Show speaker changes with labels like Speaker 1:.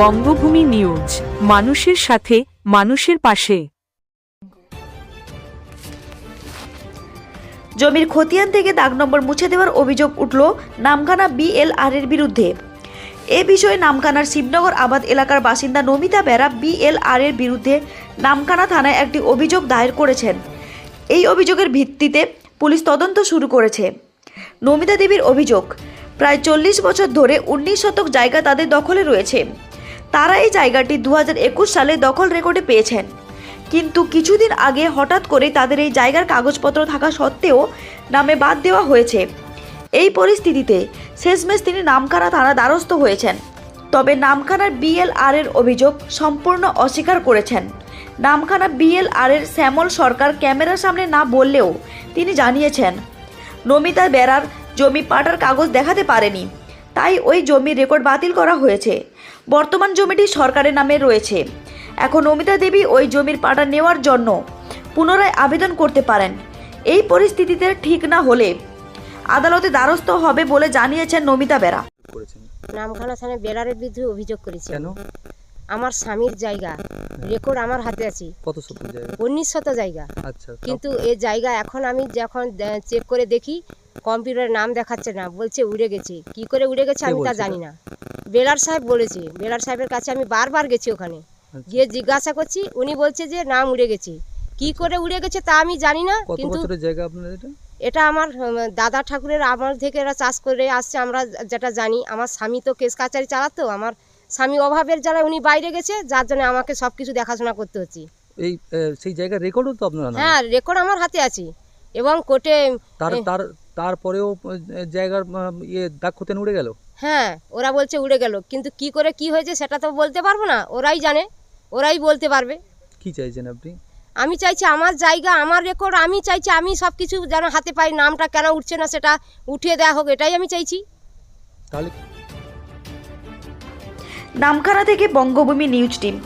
Speaker 1: বঙ্গভূমি news, মানুষের সাথে, মানুষের পাশে।
Speaker 2: জমির খতিয়ান থেকে দাগ নম্বর মুছে দেওয়ার অভিযোগ উঠল নামখানা বিএলআর এর বিরুদ্ধে। এ বিষয়ে নামখানার শিবনগর আবাদ এলাকার বাসিন্দা নমিতা বেরা বিএলআর এর বিরুদ্ধে নামখানা থানায় একটি অভিযোগ দায়ের করেছেন। এই অভিযোগের ভিত্তিতে পুলিশ তদন্ত শুরু করেছে। নমিতা দেবীর অভিযোগ, প্রায় চল্লিশ বছর ধরে উনিশ শতক জায়গা তাদের দখলে রয়েছে। তারা এই জায়গাটি দু হাজার একুশ সালে দখল রেকর্ডে পেয়েছেন। কিন্তু কিছুদিন আগে হঠাৎ করে তাদের এই জায়গার কাগজপত্র থাকা সত্ত্বেও নামে বাদ দেওয়া হয়েছে। এই পরিস্থিতিতে শেষমেশ তিনি নামখানা থানা দ্বারস্থ হয়েছেন। তবে নামখানার বিএলআর এর অভিযোগ সম্পূর্ণ অস্বীকার করেছেন। নামখানা বিএলআর এর শ্যামল সরকার ক্যামেরার সামনে না বললেও তিনি জানিয়েছেন, নমিতা বেরার জমি পাটার কাগজ দেখাতে পারেনি। তাই ওই জমির রেকর্ড বাতিল করা হয়েছে। বর্তমান জমিটি সরকারের নামে রয়েছে। এখন নমিতা দেবী ওই জমির পাটা নেওয়ার জন্য পুনরায় আবেদন করতে পারেন। এই পরিস্থিতিতে ঠিক না হলে আদালতে দ্বারস্থ হবে বলে জানিয়েছেন নমিতা বেরা।
Speaker 3: করেছেন
Speaker 4: নামখানা থানায় বেলারের বিরুদ্ধে অভিযোগ করেছি।
Speaker 3: কেন?
Speaker 4: আমার স্বামীর জায়গা। রেকর্ড আমার হাতে আছে।
Speaker 3: কত শতক জায়গা?
Speaker 4: উনিশ শত জায়গা।
Speaker 3: আচ্ছা
Speaker 4: কিন্তু এই জায়গা এখন আমি যখন চেক করে দেখি কম্পিউটারে নাম দেখাচ্ছে না বলছে উড়ে গেছে। কি করে উড়ে গেছে আমি তা জানি না। বেলার সাহেব বলেছে বেলার সাহেবের কাছে আমি বারবার গেছি ওখানে।
Speaker 3: আচ্ছা।
Speaker 4: গিয়ে জিজ্ঞাসা করছি উনি বলছে যে নাম উড়ে গেছে। কি করে উড়ে গেছে তা আমি জানি না
Speaker 3: কত
Speaker 4: কিন্তু
Speaker 3: এটা?
Speaker 4: এটা আমার দাদা ঠাকুরের আমল থেকে এরা চাষ করে আসছে আমরা যেটা জানি। আমার স্বামী তো কেস কাচারি চালাতো আমার স্বামী অভাবের জ্বালায় উনি বাইরে গেছে যার জন্য আমাকে সব কিছু দেখাশোনা করতে হচ্ছে।
Speaker 3: এই সেই জায়গার রেকর্ডও তো আপনার
Speaker 4: হ্যাঁ রেকর্ড আমার হাতে আছে। এবং কোর্টে
Speaker 3: তার তার তারপরেও জায়গার ইয়ে দাগ খতেন উড়ে গেল?
Speaker 4: হ্যাঁ ওরা বলছে উড়ে গেল। কিন্তু কি করে কি হয়েছে সেটা তো বলতে পারব না। ওরাই জানে। ওরাই বলতে পারবে।
Speaker 3: কি চাইছেন আপনি?
Speaker 4: আমি চাইছি আমার জায়গা আমার রেকর্ড আমি চাইছি আমি সব কিছু যেন হাতে পাই নামটা কেন উঠছে না সেটা উঠিয়ে দেওয়া হোক এটাই আমি চাইছি।
Speaker 3: তাহলে
Speaker 2: নামখানা থেকে বঙ্গভূমি নিউজ টিম।